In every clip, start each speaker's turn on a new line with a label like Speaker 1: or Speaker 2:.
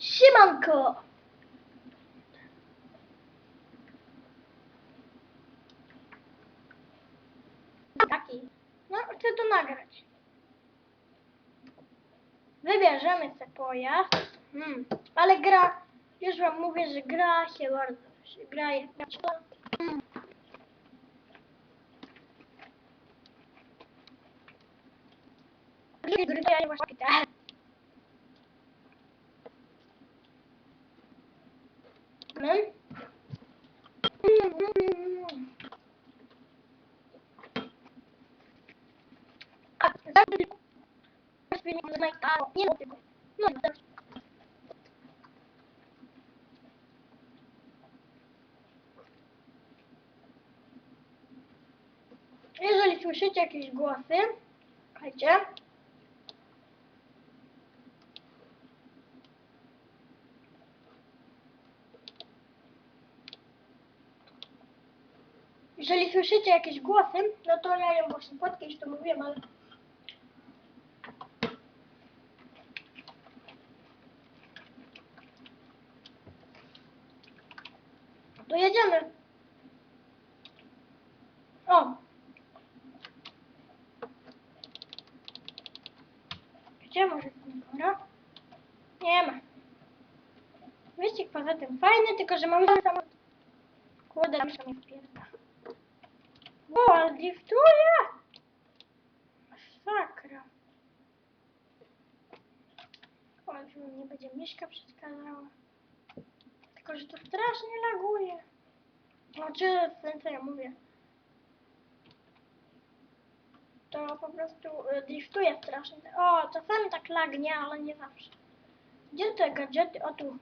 Speaker 1: Siemanko! Taki. No, chcę to nagrać. Wybierzemy sobie pojazd. Hmm. Ale gra, już wam mówię, że gra się bardzo, gra jest. Hmm. Gry to ja nie właśnie. A, zawsze filmik z moich kanałów. Nie lubię go. No, dobrze. Jeżeli słyszycie jakieś głosy, słuchajcie. Jeżeli słyszycie jakieś głosy, no to ja jem właśnie płatki, już to mówiłem, ale... To jedziemy. O! Gdzie może dobra? Nie ma. Wyścig poza tym fajny, tylko że mamy tam... Kurde, tam się nie wpierda. Driftuje! Masakra. O, już mi nie będzie Mieszka przeszkadzała. Tylko, że to strasznie laguje. Znaczy, w co ja mówię. To po prostu y, driftuje strasznie. O, czasami tak lagnie, ale nie zawsze. Gdzie te gadżety? O tu.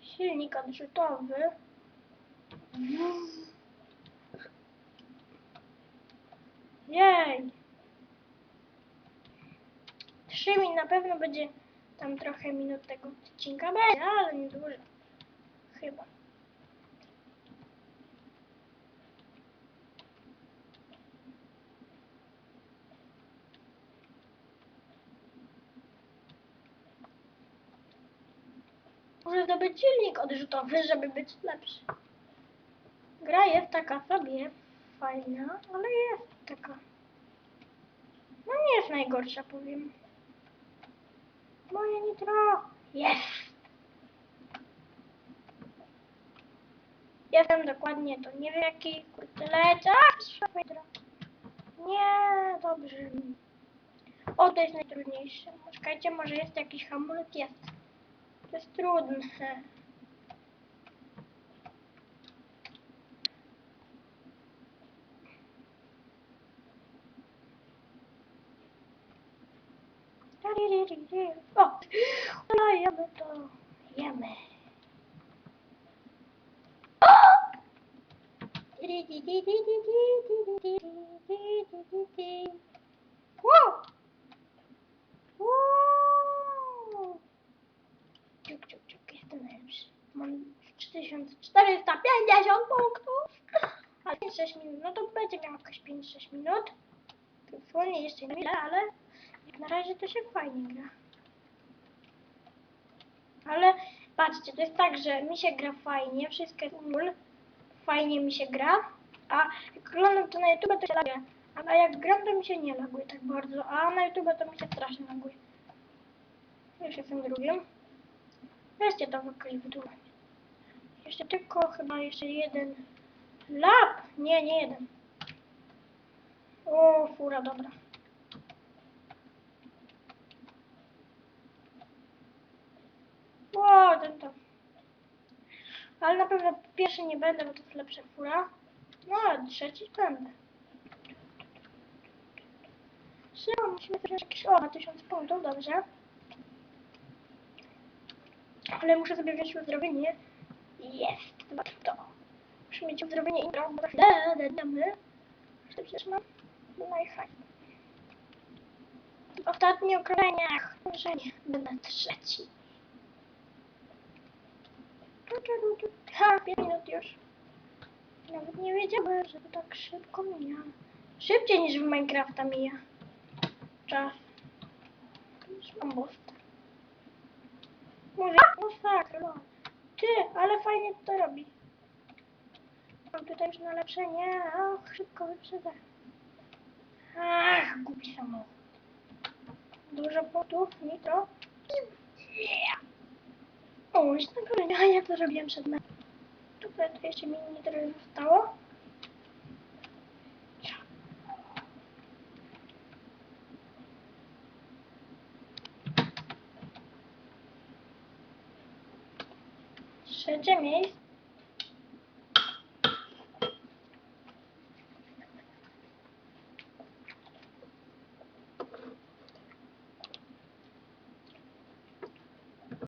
Speaker 1: Silnik odrzutowy. Jej. Trzy min na pewno będzie tam trochę minut tego odcinka będzie, ale nie dużo. Chyba. Muszę zdobyć silnik odrzutowy, żeby być lepszy. Gra jest taka sobie fajna, ale jest taka. No nie jest najgorsza, powiem. Moje nitro! Jest! Jestem dokładnie to. Nie wiem jaki kurde szafę nitro. Nie, dobrze. O, to jest najtrudniejsze. Czekajcie, może jest jakiś hamulec? Jest. To jest trudne. O! No, jemy to. Jemy. Wow! Wow! Ciuk, ciuk, ciuk, jestem najlepszy. Mam 3450 punktów. Ale 5-6 minut, no to będzie miał jakieś 5-6 minut. Dosłownie jeszcze nie ile, ale na razie to się fajnie gra. Ale patrzcie, to jest tak, że mi się gra fajnie, wszystko jest fajnie mi się gra, a jak oglądam to na YouTube to się laguje. A jak gram to mi się nie laguje tak bardzo, a na YouTube to mi się strasznie laguje. Już jestem drugim. Wreszcie to jakoś wytłumaczyć. Jeszcze tylko chyba jeszcze jeden lap. Nie, nie jeden. O, fura, dobra. O, ten to. Ale na pewno pierwszy nie będę, bo to jest lepsza fura. No, ale trzeci będę. Trzeba, musimy zrobić jakieś... O, na 1000 punktów, dobrze. Ale muszę sobie wziąć uzdrowienie. Jest, chyba to. Muszę mieć uzdrowienie i bo chwilę damy. Jeszcze przecież mam najfajniej. W ostatnich okrążeniach, że nie, będę trzeci. Ha, 5 minut już. Nawet nie wiedziałem, że to tak szybko mija. Szybciej niż w Minecrafta mija. Czas. Już mam booster. Mówię, no tak, no. Ty, ale fajnie to robi. Mam tutaj już na lepszenie. Och, szybko wyprzedzę. Ach, głupi samochód. Dużo punktów, nitro. Yeah. Już na górę. A ja to robiłem przed metrem. Tutaj to jeszcze mi nitro zostało. Trzecie miejsce.